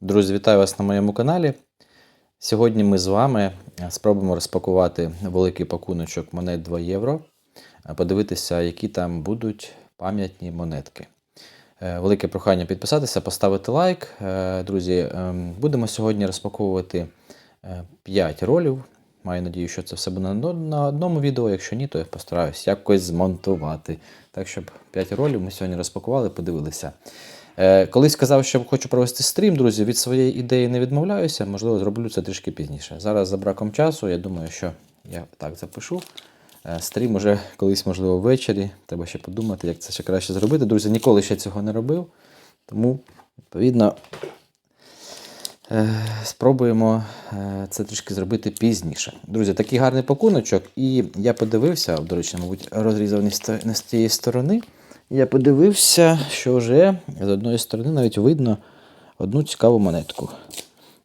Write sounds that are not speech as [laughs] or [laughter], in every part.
Друзі, вітаю вас на моєму каналі. Сьогодні ми з вами спробуємо розпакувати великий пакуночок монет 2 євро, подивитися, які там будуть пам'ятні монетки. Е, Велике прохання підписатися, поставити лайк. Е, Друзі, ем, будемо сьогодні розпаковувати 5 ролів. Маю надію, що це все буде на одному відео. Якщо ні, то я постараюсь якось змонтувати. Так, щоб 5 ролів ми сьогодні розпакували, подивилися. Е, Колись казав, що хочу провести стрім, друзі. Від своєї ідеї не відмовляюся. Можливо, зроблю це трішки пізніше. Зараз за браком часу, я думаю, що я так запишу. Е, Стрім уже колись, можливо, ввечері. Треба ще подумати, як це ще краще зробити. Друзі, ніколи ще цього не робив. Тому, відповідно, е, спробуємо це трішки зробити пізніше. Друзі, такий гарний пакуночок. І я подивився, до речі, мабуть, розрізав не з тієї сторони. Я подивився, що вже з одної сторони навіть видно одну цікаву монетку.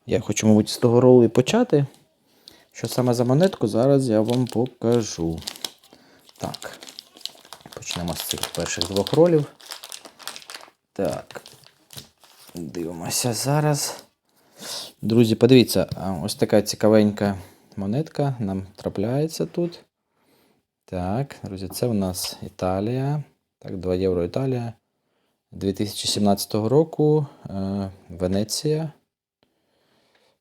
Я хочу, мабуть, з того ролу і почати. Що саме за монетку, зараз я вам покажу. Так. Почнемо з цих перших двох ролів. Так. Дивимося зараз. Друзі, подивіться, ось така цікавенька монетка нам трапляється тут. Так, друзі, це у нас Італія. Так, 2 євро Італія. 2017 року е, Венеція.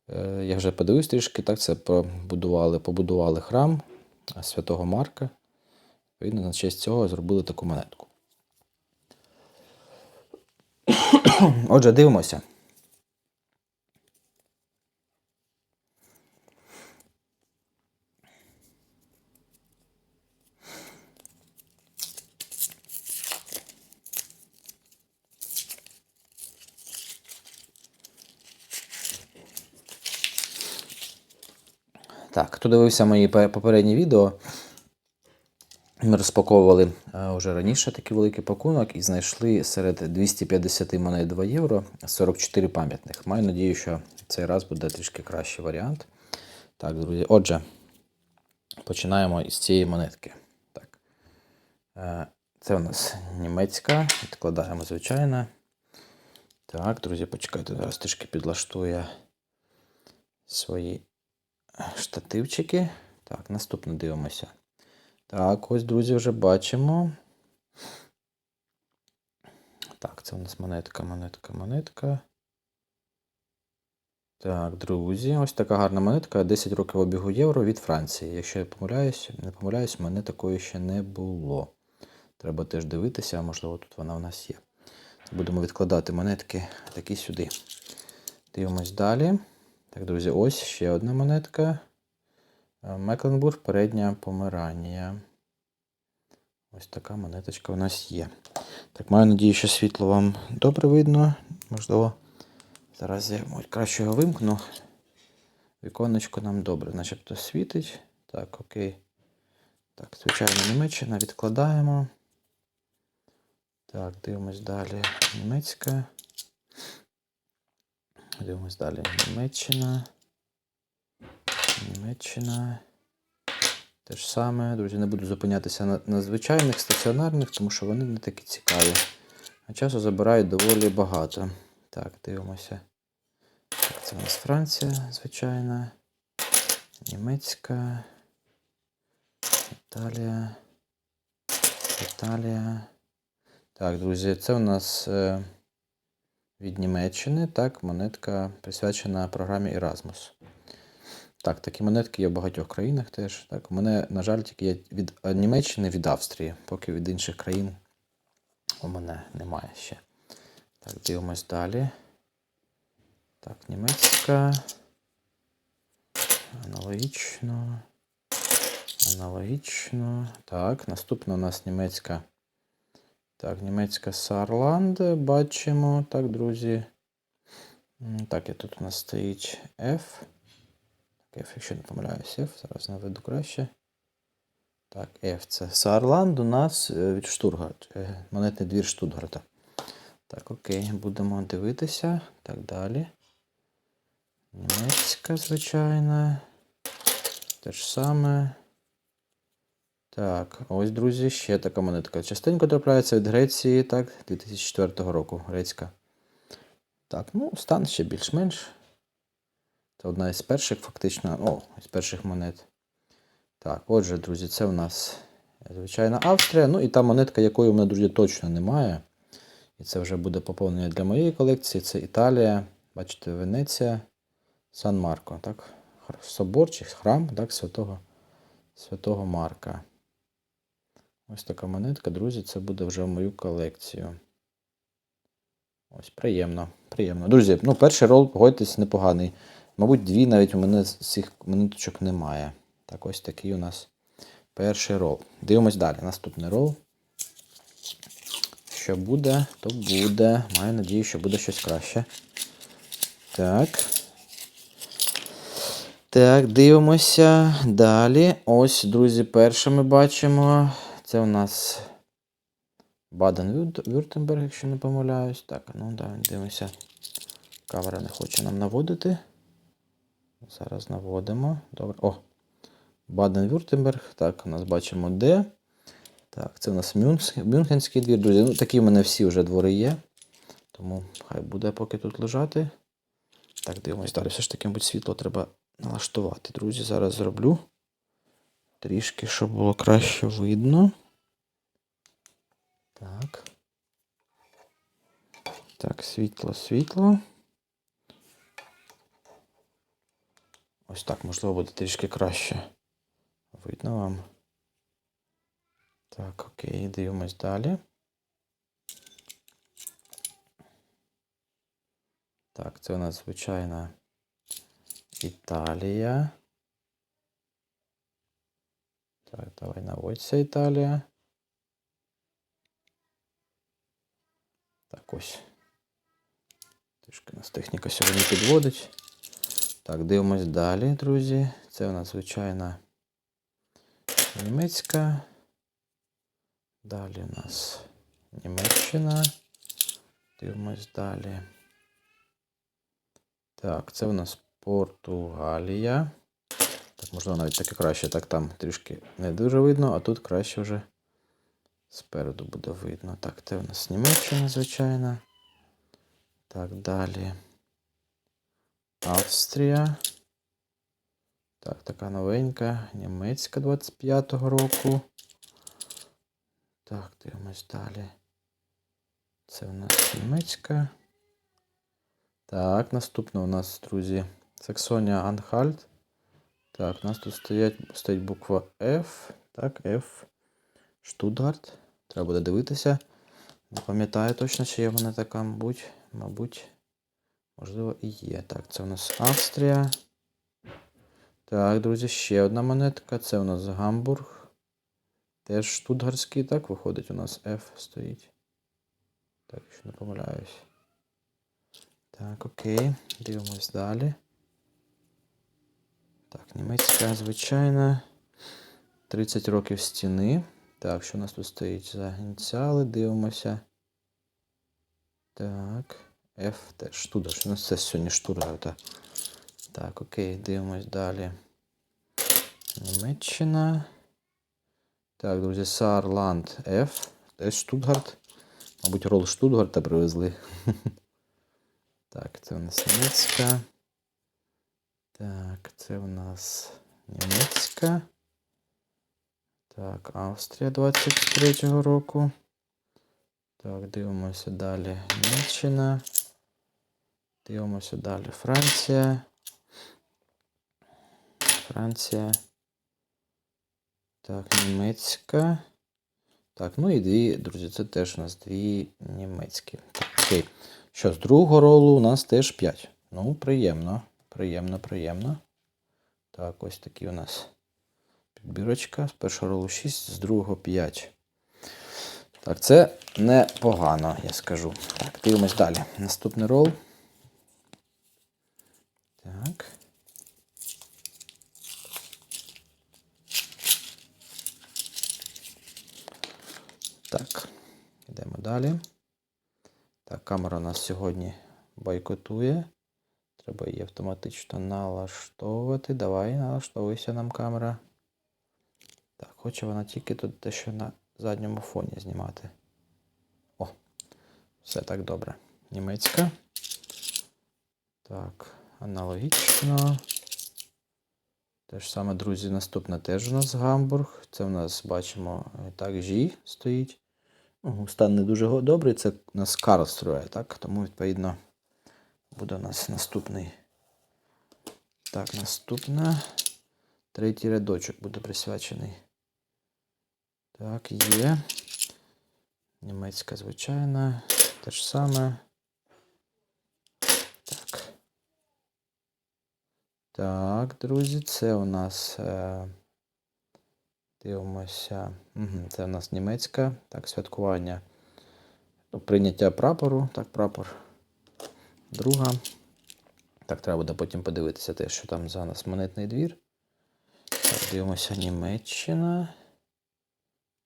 Е, я вже подивився трішки, так, це побудували, побудували храм Святого Марка. Відповідно, на честь цього зробили таку монетку. [coughs] Отже, дивимося. Так, хто дивився мої попередні відео, ми розпаковували е, вже раніше такий великий пакунок і знайшли серед 250 монет 2 євро 44 пам'ятних. Маю надію, що цей раз буде трішки кращий варіант. Так, друзі, отже, починаємо із цієї монетки. Так. Е, Це у нас німецька, відкладаємо, звичайно. Так, друзі, почекайте, зараз трішки підлаштую свої штативчики. Так, наступно дивимося. Так, ось, друзі, вже бачимо. Так, це у нас монетка, монетка, монетка. Так, друзі, ось така гарна монетка. 10 років обігу євро від Франції. Якщо я помиляюсь, не помиляюсь, мене такої ще не було. Треба теж дивитися, можливо, тут вона у нас є. Будемо відкладати монетки такі сюди. Дивимось далі. Так, друзі, ось ще одна монетка. Е, Мекленбург, передня Померанія. Ось така монеточка у нас є. Так, маю надію, що світло вам добре видно. Можливо, зараз я краще його вимкну. Віконечко нам добре, начебто світить. Так, окей. Так, звичайно, Німеччина відкладаємо. Так, дивимось далі. Німецька. Дивимось далі. Німеччина. Німеччина. Те ж саме, друзі, не буду зупинятися на, на звичайних стаціонарних, тому що вони не такі цікаві. А часу забирають доволі багато. Так, дивимося. Це у нас Франція, звичайно. Німецька. Італія. Італія. Так, друзі, це у нас е, від Німеччини. Так, монетка присвячена програмі Erasmus. Так, такі монетки є в багатьох країнах теж. Так, у мене, на жаль, тільки є від е, Німеччини, від Австрії, поки від інших країн у мене немає ще. Так, дивимось далі. Так, німецька. Аналогічно. Аналогічно. Так, наступна у нас німецька. Так, німецька Сарланд. Бачимо. Так, друзі. Так, і тут у нас стоїть F. Так, F, якщо не помиляюсь, F, зараз наведу краще. Так, F це Саарланд у нас е, від Штургарт. е, Монетний двір Штутгарта. Так, окей, будемо дивитися. Так далі. Німецька, звичайно. Те ж саме. Так, ось, друзі, ще така монетка. Частенько трапляється від Греції, так, 2004 року. Грецька. Так, ну, стан ще більш-менш. Це одна із перших, фактично, о, із перших монет. Так, отже, друзі, це у нас звичайна Австрія. Ну і та монетка, якої у мене, друзі, точно немає. І це вже буде поповнення для моєї колекції. Це Італія, бачите, Венеція, Сан Марко. Так? Хр- Собор чи храм так, святого, святого Марка. Ось така монетка, друзі, це буде вже в мою колекцію. Ось, приємно, приємно. Друзі, ну перший рол, погодьтесь, непоганий. Мабуть, дві навіть у мене з цих монеточок немає. Так, ось такий у нас перший рол. Дивимось далі. Наступний рол. Що буде, то буде. Маю надію, що буде щось краще. Так. Так, дивимося. Далі. Ось, друзі, перше ми бачимо. Це у нас Баден-Вюртемберг, якщо не помиляюсь. Так, ну да, дивимося. Камера не хоче нам наводити. Зараз наводимо. Добре. О! Баден-Вюртемберг. Так, у нас бачимо де. Так, це у нас Мюнхенський двір, друзі. Ну, такі в мене всі вже двори є. Тому хай буде поки тут лежати. Так, дивимось далі. Все ж таки, мабуть, світло треба налаштувати. Друзі, зараз зроблю. Трішки, щоб було краще видно. Так. Так, світло, світло. Ось так, можливо, буде трішки краще. Видно вам. Так, окей, дивимось далі. Так, це у нас звичайна Італія. Так, давай наводься Італія. Так, ось. Трішки нас техніка сьогодні підводить. Так, дивимось далі, друзі. Це у нас звичайна німецька. Далі у нас Німеччина. Дивимось далі. Так, це у нас Португалія. Так, можливо, навіть таке краще. Так, там трішки не дуже видно, а тут краще вже спереду буде видно. Так, це у нас Німеччина, звичайно. Так, далі. Австрія. Так, така новенька. Німецька 25-го року. Так, дивимось далі. Це у нас німецька. Так, наступна у нас, друзі, Саксонія Анхальт. Так, у нас тут стоять, стоїть буква F. Так, F. Штутгарт. Треба буде дивитися. Не пам'ятаю точно, чи є в мене така, мабуть, мабуть, можливо, і є. Так, це у нас Австрія. Так, друзі, ще одна монетка. Це у нас Гамбург. Теж штутгарський, так, виходить, у нас F стоїть. Так, якщо не помиляюсь. Так, окей. Дивимось далі. Так, німецька звичайна. 30 років стіни. Так, що у нас тут стоїть за ініціали? Дивимося. Так. F теж Штутгарт. У нас це сьогодні Штутгарта. Так, окей, дивимось далі. Німеччина. Так, друзі, Саарланд F. Теж Штутгарт. Мабуть, рол Штутгарта привезли. [laughs] Так, це у нас німецька. Так, це у нас німецька. Так, Австрія 23-го року. Так, дивимося далі Німеччина. Дивимося далі Франція. Франція. Так, німецька. Так, ну і дві, друзі, це теж у нас дві німецькі. Окей. Що, з другого ролу у нас теж 5. Ну, приємно. Приємно, приємно. Так, ось такі у нас підбірочка. З першого ролу 6, з другого 5. Так, це непогано, я скажу. Так, дивимось далі. Наступний рол. Так. Так, йдемо далі. Так, камера нас сьогодні бойкотує. Треба її автоматично налаштовувати. Давай, налаштовуйся нам камера. Так, хоче вона тільки тут дещо на задньому фоні знімати. О, все так добре. Німецька. Так, аналогічно. Те ж саме, друзі, наступне теж у нас Гамбург. Це у нас бачимо так, G стоїть. Ну, стан не дуже добрий, це у нас Карлструе, так? Тому, відповідно, буде у нас наступний. Так, наступне. Третій рядочок буде присвячений. Так, є. Німецька звичайна. Те ж саме. Так. Так, друзі, це у нас. Е, дивимося. Це у нас німецька. Так, святкування. Ну, прийняття прапору. Так, прапор. Друга. Так, треба буде потім подивитися те, що там за нас монетний двір. Так, дивимося Німеччина.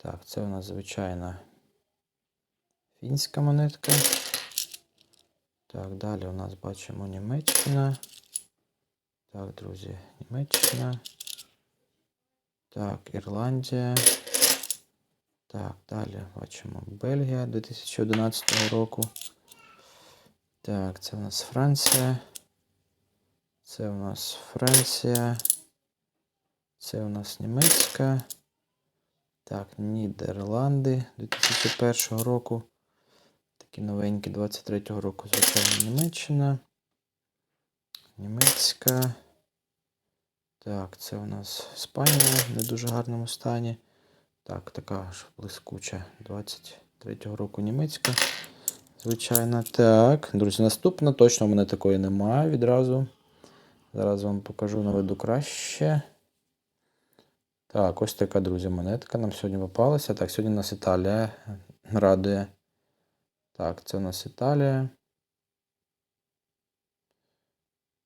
Так, це у нас звичайна фінська монетка. Так, далі у нас бачимо Німеччина. Так, друзі, Німеччина. Так, Ірландія. Так, далі бачимо Бельгія 2011 року. Так, це у нас Франція. Це у нас Франція. Це у нас Німецька. Так, Нідерланди 2001 року. Такі новенькі 23-го року, звичайно, Німеччина. Німецька. Так, це у нас Іспанія в не дуже гарному стані. Так, така ж блискуча 23-го року німецька. Звичайно. Так, друзі, наступна. Точно в мене такої немає відразу. Зараз вам покажу наведу краще. Так, ось така, друзі, монетка нам сьогодні попалася. Так, сьогодні у нас Італія радує. Так, це у нас Італія.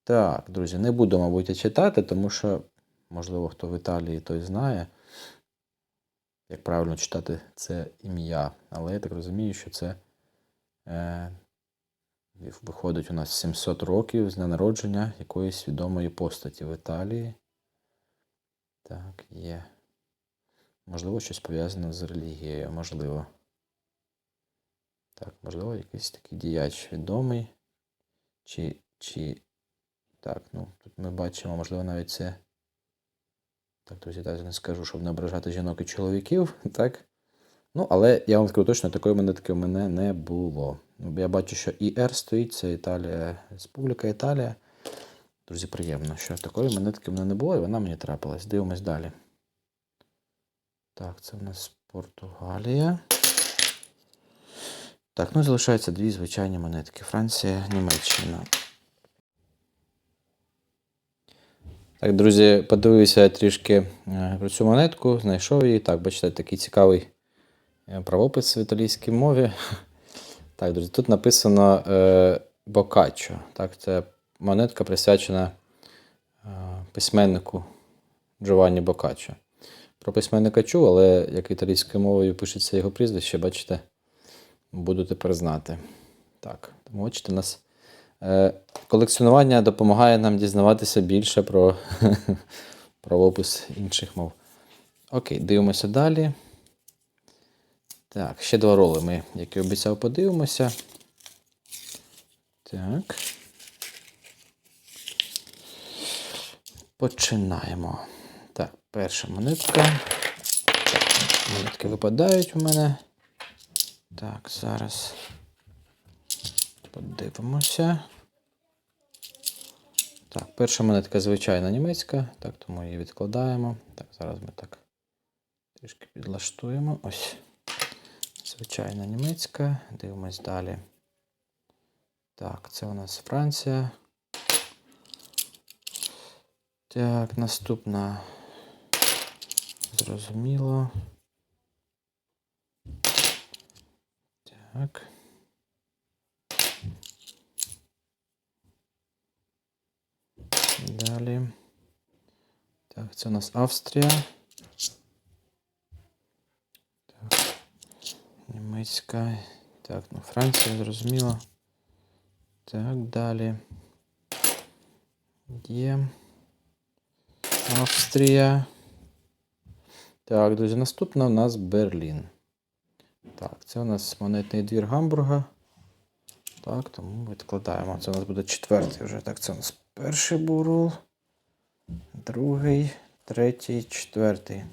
Так, друзі, не буду, мабуть, читати, тому що, можливо, хто в Італії, той знає, як правильно читати це ім'я. Але я так розумію, що це е, виходить у нас 700 років з дня народження якоїсь відомої постаті в Італії. Так, є. Можливо, щось пов'язане з релігією, можливо. Так, можливо, якийсь такий діяч відомий. Чи, чи так, ну, тут ми бачимо, можливо, навіть це. Так, друзі, так не скажу, щоб не ображати жінок і чоловіків, [laughs] так? Ну, але я вам скажу точно, такої монетки у мене не було. Я бачу, що ІР стоїть, це Італія, Республіка Італія. Друзі, приємно, що такої монетки в мене не було, і вона мені трапилась. Дивимось далі. Так, це в нас Португалія. Так, ну залишаються дві звичайні монетки. Франція, Німеччина. Так, друзі, подивився трішки е, про цю монетку, знайшов її. Так, бачите, такий цікавий е, правопис в італійській мові. [laughs] Так, друзі, тут написано е, Бокаччо. Так, це монетка присвячена е, письменнику Джованні Бокаччо. Про письменника чув, але як італійською мовою пишеться його прізвище, бачите, буду тепер знати. Так, тому бачите, нас е, колекціонування допомагає нам дізнаватися більше про [laughs] правопис інших мов. Окей, дивимося далі. Так, ще два роли ми, як і обіцяв, подивимося. Так. Починаємо. Так, перша монетка. Монетки випадають у мене. Так, зараз подивимося. Так, перша монетка звичайна німецька, так, тому її відкладаємо. Так, зараз ми так трішки підлаштуємо. Ось. Звичайна німецька. Дивимось далі. Так, це у нас Франція. Так, наступна. Зрозуміло. Так. Далі. Так, це у нас Австрія. Так. Німецька. Так, ну Франція, зрозуміло. Так, далі. Є. Австрія. Так, друзі, наступна у нас Берлін. Так, це у нас монетний двір Гамбурга. Так, тому відкладаємо. Це у нас буде четвертий вже. Так, це у нас перший був рол. Другий, третій, четвертий.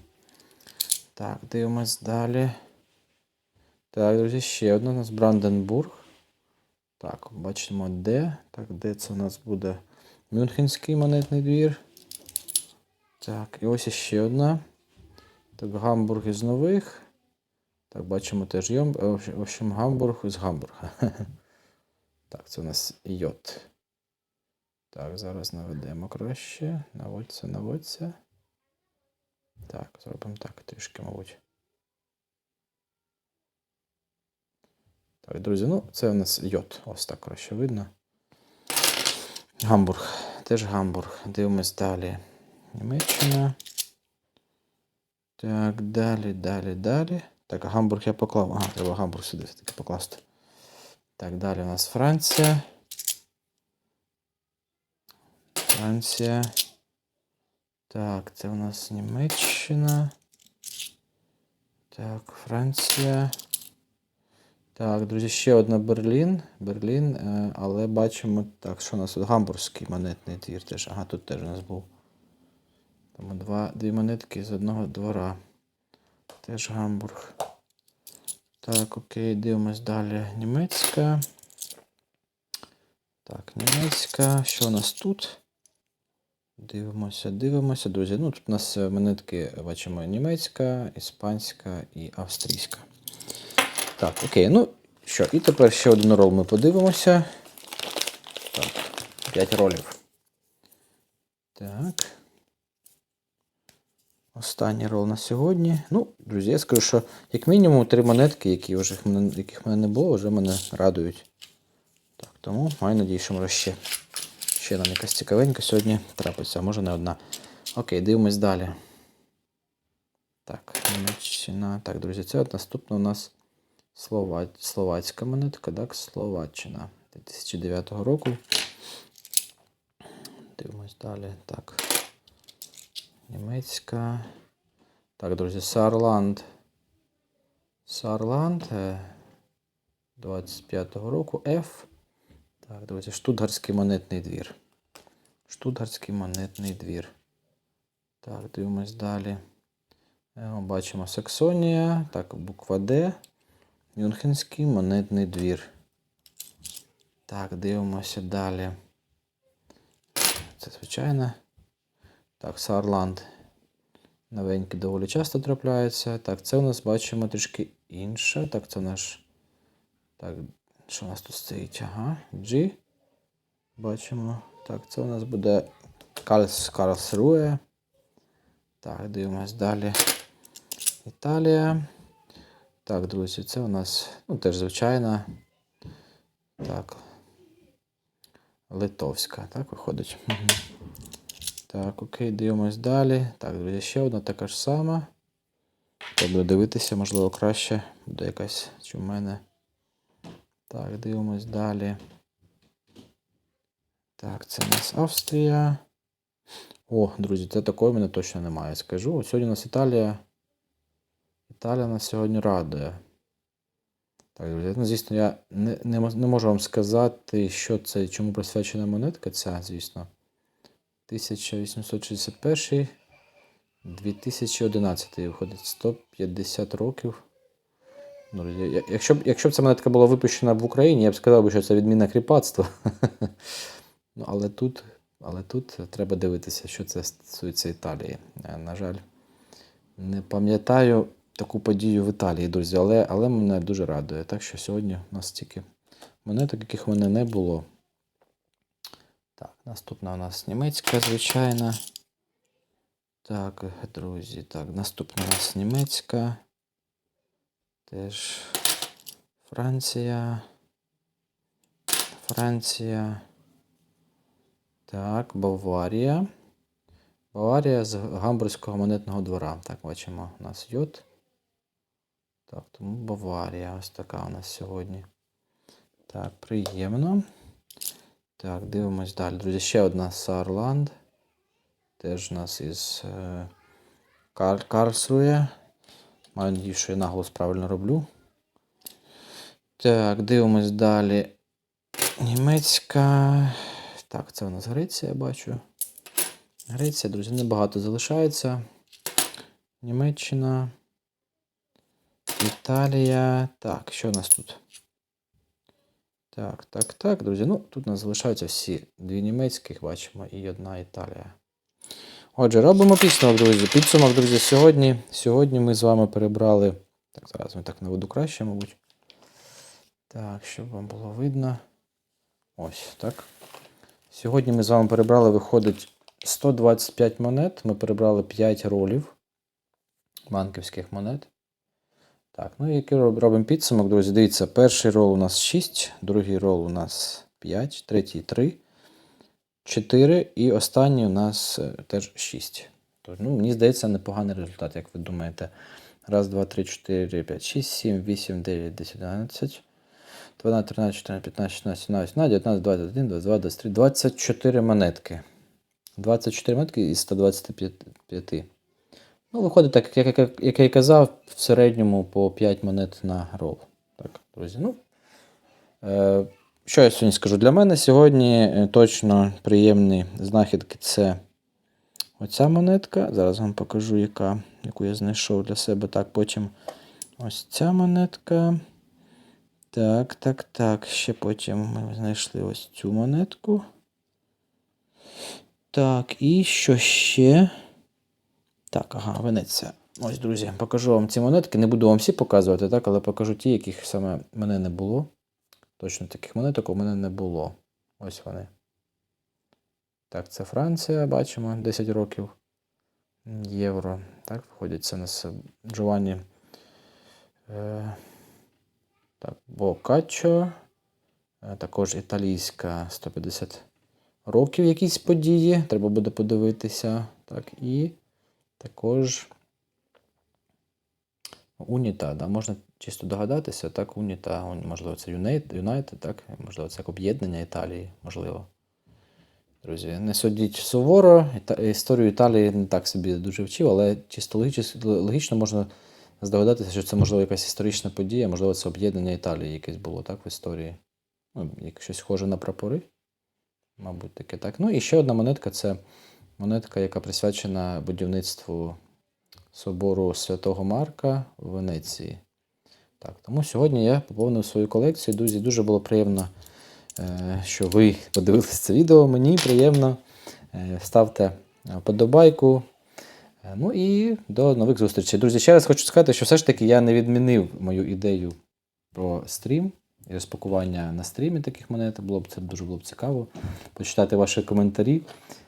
Так, дивимось далі. Так, друзі, ще одна у нас Бранденбург. Так, бачимо де. Так, де це у нас буде Мюнхенський монетний двір. Так, і ось ще одна. Так, Гамбург із нових. Так, бачимо теж Йом. е, В общем, Гамбург із Гамбурга. [laughs] Так, це у нас йод. Так, зараз наведемо краще. Наводься, наводься. Так, зробимо так трішки, мабуть. Так, друзі, ну це у нас йод. Ось так краще видно. Гамбург. Теж Гамбург. Дивимось далі. Німеччина. Так, далі, далі, далі. Так, Гамбург я поклав. Ага, треба Гамбург сюди все-таки покласти. Так, далі у нас Франція. Франція. Так, це у нас Німеччина. Так, Франція. Так, друзі, ще одна Берлін. Берлін, е, але бачимо, так, що у нас тут гамбурзький монетний двір теж. Ага, тут теж у нас був. Тому два, дві монетки з одного двора. Теж Гамбург. Так, окей, дивимось далі. Німецька. Так, німецька. Що у нас тут? Дивимося, дивимося, друзі. Ну, тут у нас е, монетки, бачимо, німецька, іспанська і австрійська. Так, окей, ну що, і тепер ще один рол ми подивимося. Так, 5 ролів. Так. Останній рол на сьогодні. Ну, друзі, я скажу, що як мінімум три монетки, які вже яких в мене не було, вже мене радують. Так, тому маю надію, що може ще. Ще нам якась цікавенька сьогодні трапиться, а може не одна. Окей, дивимось далі. Так, Німеччина. Так, друзі, це от наступна у нас Слова... словацька монетка, так, Словаччина 2009 року. Дивимось далі. Так. Німецька. Так, друзі, Сарланд. Сарланд е, 25-го року F. Так, друзі, Штутгарський монетний двір. Штутгарський монетний двір. Так, дивимось далі. Е, Бачимо Саксонія. Так, буква Д. Мюнхенський монетний двір. Так, дивимося далі. Це звичайно. Так, Сарланд. Новенький доволі часто трапляється. Так, це у нас бачимо трішки інше. Так, це наш. Так, що у нас тут стоїть? Ага, G. Бачимо. Так, це у нас буде Карлс Карлсруе. Так, дивимось далі. Італія. Так, друзі, це у нас ну, теж звичайна. Так. Литовська, так, виходить. Так, окей, дивимось далі. Так, друзі, ще одна така ж сама. Буду дивитися, можливо, краще буде якась чи в мене. Так, дивимось далі. Так, це у нас Австрія. О, друзі, це такої мене точно немає. Скажу. От сьогодні у нас Італія. Італія нас сьогодні радує. Так, друзі, ну, звісно, я не, не, не можу вам сказати, що це, чому присвячена монетка ця, звісно. 1861 2011 виходить 150 років. Ну, якщо б, якщо б ця монетка була випущена в Україні, я б сказав, що це відмінне кріпацтво. [laughs] ну, але тут, але тут треба дивитися, що це стосується Італії. Е, На жаль, не пам'ятаю таку подію в Італії, друзі, але, але мене дуже радує. Так що сьогодні у нас стільки монеток, яких в мене не було. Наступна у нас німецька, звичайно. Так, друзі, так, наступна у нас німецька. Теж Франція. Франція. Так, Баварія. Баварія з Гамбурзького монетного двора. Так, бачимо, у нас йод. Так, тому Баварія. Ось така у нас сьогодні. Так, приємно. Так, дивимось далі. Друзі, ще одна Сарланд. Теж у нас із е, Кар- Карлсрує. Маю надію, що я наголос правильно роблю. Так, дивимось далі. Німецька. Так, це у нас Греція, я бачу. Греція, друзі, небагато залишається. Німеччина. Італія. Так, що у нас тут? Так, так, так, друзі. Ну, тут у нас залишаються всі дві німецьких, бачимо, і одна Італія. Отже, робимо підсумок, друзі. Підсумок, друзі, сьогодні. Сьогодні ми з вами перебрали. Так, зараз ми так наведу краще, мабуть. Так, щоб вам було видно. Ось так. Сьогодні ми з вами перебрали, виходить 125 монет. Ми перебрали 5 ролів банківських монет. Так, ну і який робимо підсумок, друзі. Дивіться, перший рол у нас 6, другий рол у нас 5, третій 3, 4 і останній у нас е, теж 6. Тож, ну, мені здається, непоганий результат, як ви думаєте. Раз, два, три, чотири, п'ять, шість, сім, вісім, дев'ять, десять, одинадцять. 12, 13, 14, 15, 16, 17, 18, 19, 21, 22, 23, 24 монетки. 24 монетки із 125. Ну, виходить, так, як, як, як я і казав, в середньому по 5 монет на рол. Так, друзі. Ну, е, що я сьогодні скажу? Для мене сьогодні е, точно приємні знахідки це оця монетка. Зараз вам покажу, яка, яку я знайшов для себе. Так, потім ось ця монетка. Так, так, так. Ще потім ми знайшли ось цю монетку. Так, і що ще? Так, ага, Венеція. Ось, друзі, покажу вам ці монетки. Не буду вам всі показувати, так, але покажу ті, яких саме мене не було. Точно таких монеток у мене не було. Ось вони. Так, це Франція, бачимо, 10 років. Євро. Так, виходять, це у нас Джованні. Е, так, Бокаччо. Е, Також італійська 150 років якісь події. Треба буде подивитися. Так, і також Уніта, да, можна чисто догадатися, так, Уніта, можливо, це Юнайтед, так, можливо, це як об'єднання Італії, можливо. Друзі, не судіть суворо. Історію Італії не так собі дуже вчив, але чисто логічно, можна здогадатися, що це можливо якась історична подія, можливо, це об'єднання Італії якесь було так в історії. Ну, як щось схоже на прапори. Мабуть, таке так. Ну і ще одна монетка це монетка, яка присвячена будівництву собору Святого Марка в Венеції. Так, тому сьогодні я поповнив свою колекцію. Друзі, дуже було приємно, е, що ви подивилися це відео. Мені приємно. Е, Ставте вподобайку. Е, Ну і до нових зустрічей. Друзі, ще раз хочу сказати, що все ж таки я не відмінив мою ідею про стрім і розпакування на стрімі таких монет. Було б це дуже було б цікаво почитати ваші коментарі,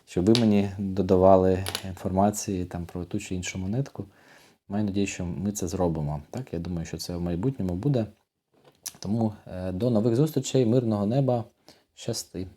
щоб ви мені додавали інформації там про ту чи іншу монетку. Маю надію, що ми це зробимо. Так, я думаю, що це в майбутньому буде. Тому е, до нових зустрічей, мирного неба, щасти!